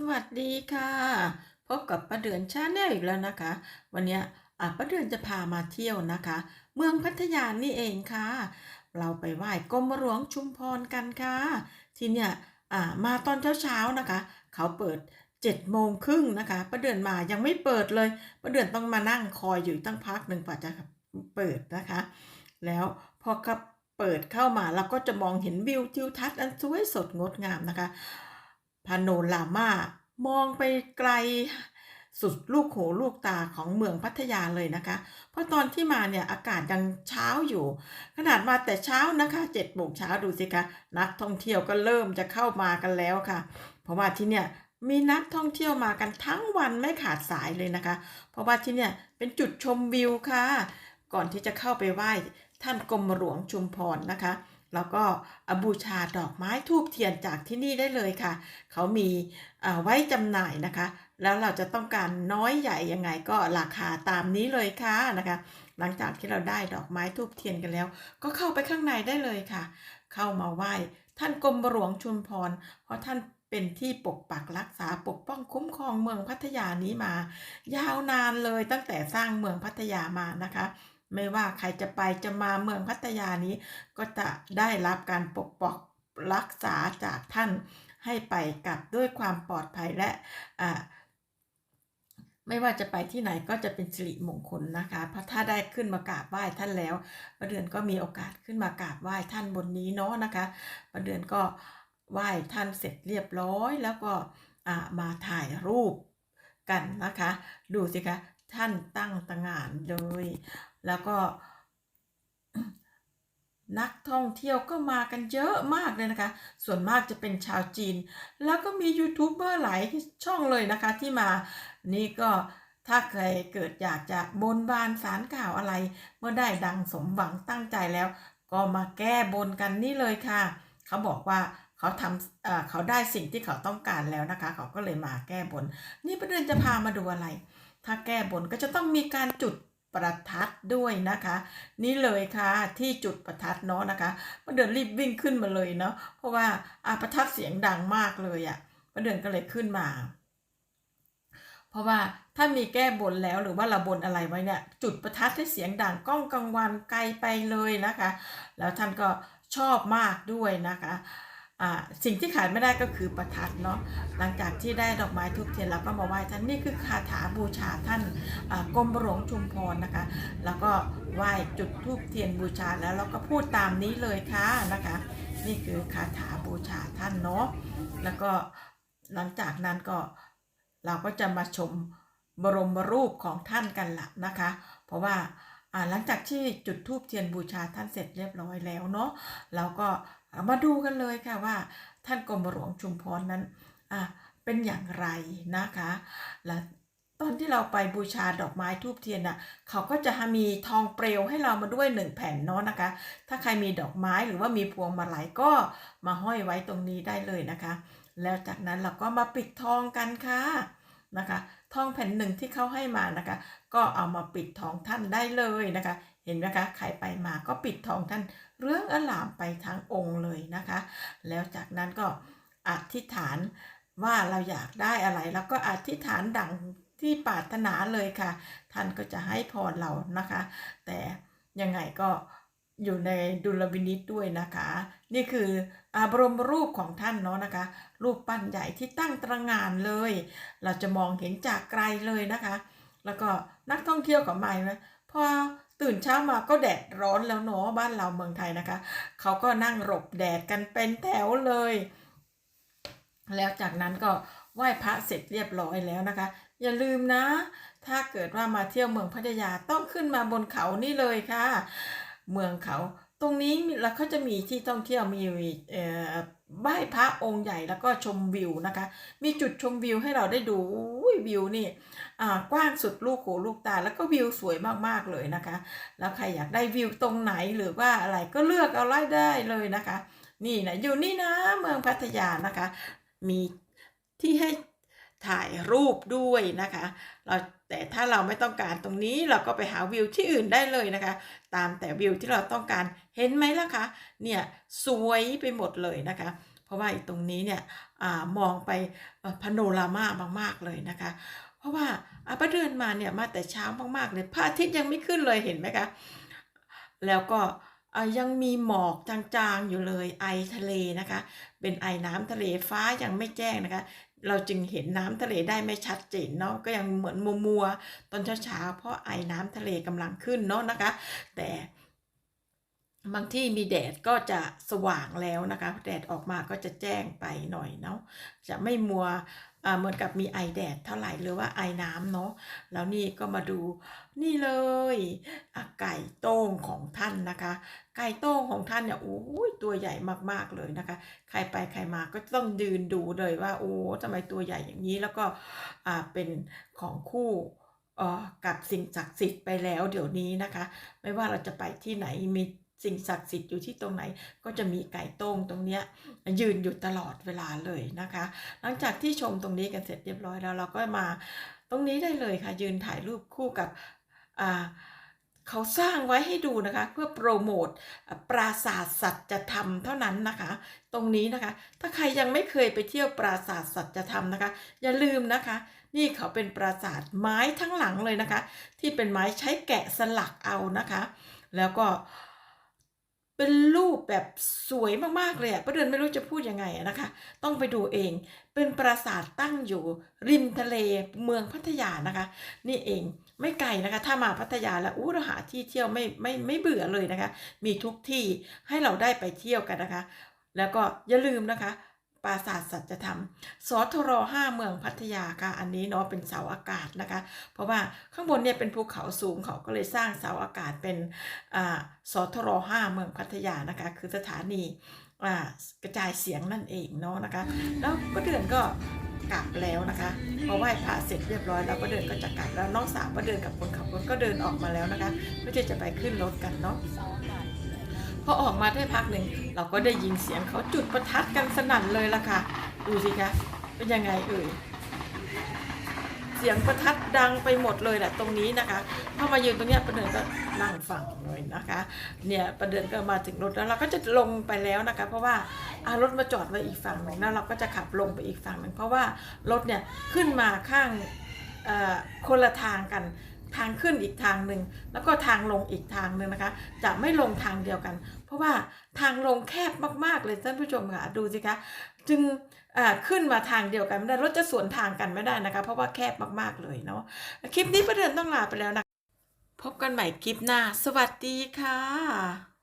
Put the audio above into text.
สวัสดีค่ะ พบกับป้าเดือนชาแนลอีกแล้วนะคะ วันนี้อะป้าเดือนจะพามาเที่ยวนะคะ เมืองพัทยานี่เองค่ะ เราไปไหว้กรมหลวงชุมพรกันค่ะ ที่เนี่ยอ่ามาตอนเช้าๆนะคะ เขาเปิด7จ็ดโมงครึ่งนะคะป้าเดือนมายังไม่เปิดเลยป้าเดือนต้องมานั่งคอยอยู่ตั้งพักหนึ่งกว่าจะเปิดนะคะ แล้วพอกับเปิดเข้ามาเราก็จะมองเห็นวิวทิวทัศน์อันสวยสดงดงามนะคะ พาโนรามามองไปไกลสุดลูกหูลูกตาของเมืองพัทยาเลยนะคะ เพราะตอนที่มาเนี่ยอากาศยังเช้าอยู่ ขนาดมาแต่เช้านะคะเจ็ดโมงเช้าดูสิคะนักท่องเที่ยวก็เริ่มจะเข้ามากันแล้วค่ะ เพราะว่าที่เนี่ยมีนักท่องเที่ยวมากันทั้งวันไม่ขาดสายเลยนะคะ เพราะว่าที่เนี่ยเป็นจุดชมวิวค่ะ ก่อนที่จะเข้าไปไหว้ท่านกรมหลวงชุมพรนะคะ แล้วก็บูชาดอกไม้ทูบเทียนจากที่นี่ได้เลยค่ะ เขามีไว้จำหน่ายนะคะ แล้วเราจะต้องการน้อยใหญ่ยังไงก็ราคาตามนี้เลยค่ะนะคะ หลังจากที่เราได้ดอกไม้ทูบเทียนกันแล้ว ก็เข้าไปข้างในได้เลยค่ะ เข้ามาไหว้ท่านกรมหลวงชุมพร เพราะท่านเป็นที่ปกปักรักษาปกป้องคุ้มครองเมืองพัทยานี้มา ยาวนานเลยตั้งแต่สร้างเมืองพัทยามานะคะ ไม่ว่าใครจะไปจะมาเมืองพัทยานี้ ก็จะได้รับการปกป้องรักษาจากท่านให้ไปกลับด้วยความปลอดภัยและอ่าไม่ว่าจะไปที่ไหนก็จะเป็นสิริมงคลนะคะ เพราะถ้าได้ขึ้นมากราบไหว้ท่านแล้วประเดือนก็มีโอกาสขึ้นมากราบไหว้ท่านบนนี้เนาะนะคะประเดือนก็ไหว้ท่านเสร็จเรียบร้อยแล้วก็อ่ามาถ่ายรูปกันนะคะ ดูสิคะท่านตั้งตางานเลย แล้วก็ นักท่องเที่ยวก็มากันเยอะมากเลยนะคะ ส่วนมากจะเป็นชาวจีน แล้วก็มียูทูบเบอร์หลายช่องเลยนะคะที่มา นี่ก็ถ้าใครเกิดอยากจะบนบานสารกล่าวอะไร เมื่อได้ดังสมหวังตั้งใจแล้ว ก็มาแก้บนกันนี่เลยค่ะ เขาบอกว่าเขาทำเอ่อเขาได้สิ่งที่เขาต้องการแล้วนะคะ เขาก็เลยมาแก้บน นี่ประเด็นจะพามาดูอะไร ถ้าแก้บนก็จะต้องมีการจุด ประทัดด้วยนะคะ นี่เลยค่ะที่จุดประทัดเนาะนะคะประเดินรีบวิ่งขึ้นมาเลยเนาะเพราะว่าอาประทัดเสียงดังมากเลยอะ่ะประเดินก็เลยขึ้นมา เพราะว่าถ้ามีแก้บนแล้วหรือว่าเราบนอะไรไว้เนี่ย จุดประทัดให้เสียงดังก้องกังวันไกลไปเลยนะคะ แล้วท่านก็ชอบมากด้วยนะคะ สิ่งที่ขายไม่ได้ก็คือประทัดเนาะหลังจากที่ได้ดอกไม้ทุบเทียนเราก็มาไหว้ท่านนี่คือคาถาบูชาท่านกรมหลวงชุมพรนะคะ แล้วก็ไหว้จุดธูปเทียนบูชาแล้วเราก็พูดตามนี้เลยค่ะนะคะ นี่คือคาถาบูชาท่านเนาะแล้วก็หลังจากนั้นก็เราก็จะมาชมบรมรูปของท่านกันละนะคะ เพราะว่า หลังจากที่จุดธูปเทียนบูชาท่านเสร็จเรียบร้อยแล้วเนาะเราก็มาดูกันเลยค่ะว่า ท่านกรมหลวงชุมพรนั้นอ่าเป็นอย่างไรนะคะ และตอนที่เราไปบูชาดอกไม้ทูบเทียนน่ะเขาก็จะมีทองเปลวให้เรามาด้วยหนึ่งแผ่นเนาะนะคะ ถ้าใครมีดอกไม้หรือว่ามีพวงมาลัยก็มาห้อยไว้ตรงนี้ได้เลยนะคะ แล้วจากนั้นเราก็มาปิดทองกันค่ะนะคะ ทองแผ่นหนึ่งที่เขาให้มานะคะ ก็เอามาปิดทองท่านได้เลยนะคะ เห็นไหมคะใครไปมาก็ปิดทองท่าน เรื่องอลามไปทั้งองค์เลยนะคะ แล้วจากนั้นก็อธิษฐานว่าเราอยากได้อะไร แล้วก็อธิษฐานดังที่ปรารถนาเลยค่ะ ท่านก็จะให้พรเรานะคะ แต่ยังไงก็ อยู่ในดุลพินิจด้วยนะคะ นี่คืออาบรมรูปของท่านเนาะนะคะ รูปปั้นใหญ่ที่ตั้งตระงานเลย เราจะมองเห็นจากไกลเลยนะคะ แล้วก็นักท่องเที่ยวก็มาไหมพอตื่นเช้ามาก็แดดร้อนแล้วเนาะบ้านเราเมืองไทยนะคะ เขาก็นั่งหลบแดดกันเป็นแถวเลย แล้วจากนั้นก็ไหว้พระเสร็จเรียบร้อยแล้วนะคะ อย่าลืมนะ ถ้าเกิดว่ามาเที่ยวเมืองพัทยาต้องขึ้นมาบนเขานี่เลยค่ะ เมืองเขา ตรงนี้แล้วเขาจะมีที่ท่องเที่ยวมีเอ่อไหว้พระองค์ใหญ่แล้วก็ชมวิวนะคะ มีจุดชมวิวให้เราได้ดูวิวนี่อ่ากว้างสุดลูกหูลูกตา แล้วก็วิวสวยมากๆเลยนะคะ แล้วใครอยากได้วิวตรงไหนหรือว่าอะไรก็เลือกเอาไล่ได้เลยนะคะ นี่นะอยู่นี่นะเมืองพัทยานะคะ มีที่ให้ ถ่ายรูปด้วยนะคะ เราแต่ถ้าเราไม่ต้องการตรงนี้เราก็ไปหาวิวที่อื่นได้เลยนะคะ ตามแต่วิวที่เราต้องการเห็นไหมล่ะคะเนี่ยสวยไปหมดเลยนะคะ เพราะว่าตรงนี้เนี่ยอมองไปพโนรามามาก ๆ เลยนะคะ เพราะว่าอาป้าเดินมาเนี่ยมาแต่เช้ามากๆเลยพระอาทิตย์ยังไม่ขึ้นเลยเห็นไหมคะแล้วก็ยังมีหมอกจางๆอยู่เลยไอทะเลนะคะ เป็นไอน้ำทะเลฟ้ายังไม่แจ้งนะคะ เราจึงเห็นน้ำทะเลได้ไม่ชัดเจนเนาะก็ยังเหมือนมัวๆตอนเช้าๆเพราะไอน้ำทะเลกำลังขึ้นเนาะนะคะ แต่บางที่มีแดดก็จะสว่างแล้วนะคะ แดดออกมาก็จะแจ้งไปหน่อยเนาะจะไม่มัว เหมือนกับมีไอแดดเท่าไหร่หรือว่าไอน้ำเนาะแล้วนี่ก็มาดูนี่เลยไก่โต้งของท่านนะคะ ไก่โต้งของท่านเนี่ยโอ้ยตัวใหญ่มากๆเลยนะคะ ใครไปใครมาก็ต้องยืนดูเลยว่าโอ้ทำไมตัวใหญ่อย่างนี้แล้วก็เป็นของคู่กับสิ่งศักดิ์สิทธิ์ไปแล้วเดี๋ยวนี้นะคะ ไม่ว่าเราจะไปที่ไหนมี สิ่งศักดิ์สิทธิ์อยู่ที่ตรงไหนก็จะมีไก่ต้งตรงเนี้ยยืนอยู่ตลอดเวลาเลยนะคะ หลังจากที่ชมตรงนี้กันเสร็จเรียบร้อยแล้วเราก็มาตรงนี้ได้เลยค่ะ ยืนถ่ายรูปคู่กับอ่าเขาสร้างไว้ให้ดูนะคะ เพื่อโปรโมทปราสาทสัจธรรมเท่านั้นนะคะ ตรงนี้นะคะ ถ้าใครยังไม่เคยไปเที่ยวปราสาทสัจธรรมนะคะ อย่าลืมนะคะ นี่เขาเป็นปราสาทไม้ทั้งหลังเลยนะคะ ที่เป็นไม้ใช้แกะสลักเอานะคะ แล้วก็ เป็นรูปแบบสวยมากๆเลยอะประเดินไม่รู้จะพูดยังไงนะคะ ต้องไปดูเอง เป็นปราสาทตั้งอยู่ ริมทะเลเมืองพัทยานะคะ นี่เองไม่ไกลนะคะ ถ้ามาพัทยาแล้วอู้เราหาที่เที่ยวไม่ไม่ไม่เบื่อเลยนะคะ มีทุกที่ให้เราได้ไปเที่ยวกันนะคะ แล้วก็อย่าลืมนะคะ ปราสาทสัจธรรม สทรห้าเมืองพัทยาค่ะ อันนี้เนาะเป็นเสาอากาศนะคะ เพราะว่าข้างบนเนี่ยเป็นภูเขาสูงเขาก็เลยสร้างเสาอากาศเป็นสทรห้าเมืองพัทยานะคะ คือสถานีกระจายเสียงนั่นเองเนาะนะคะ แล้วก็เดือนก็กลับแล้วนะคะพอไหว้พระเสร็จเรียบร้อยแล้วก็เดินก็จะกลับแล้วน้องสาวก็เดินกับคนขับรถก็เดินออกมาแล้วนะคะเพื่อที่จะไปขึ้นรถกันเนาะ พอออกมาได้พักหนึ่งเราก็ได้ยินเสียงเขาจุดประทัดกันสนั่นเลยล่ะค่ะ ดูสิคะเป็นยังไงเอ่ยเสียงประทัดดังไปหมดเลยแหละตรงนี้นะคะพอมายืนตรงนี้ประเดินก็นั่งฟังเลยนะคะเนี่ยประเดินก็มาถึงรถแล้วเราก็จะลงไปแล้วนะคะ เพราะว่ารถมาจอดไว้อีกฝั่งหนึ่งแล้วเราก็จะขับลงไปอีกฝั่งหนึ่งเพราะว่ารถเนี่ยขึ้นมาข้างคนละทางกัน ทางขึ้นอีกทางหนึ่งแล้วก็ทางลงอีกทางหนึ่งนะคะ จะไม่ลงทางเดียวกัน เพราะว่าทางลงแคบมากๆเลยท่านผู้ชมค่ะดูสิคะจึงขึ้นมาทางเดียวกันไม่ได้รถจะสวนทางกันไม่ได้นะคะ เพราะว่าแคบมากๆเลยเนาะคลิปนี้ประเดินต้องลาไปแล้วนะพบกันใหม่คลิปหน้า สวัสดีค่ะ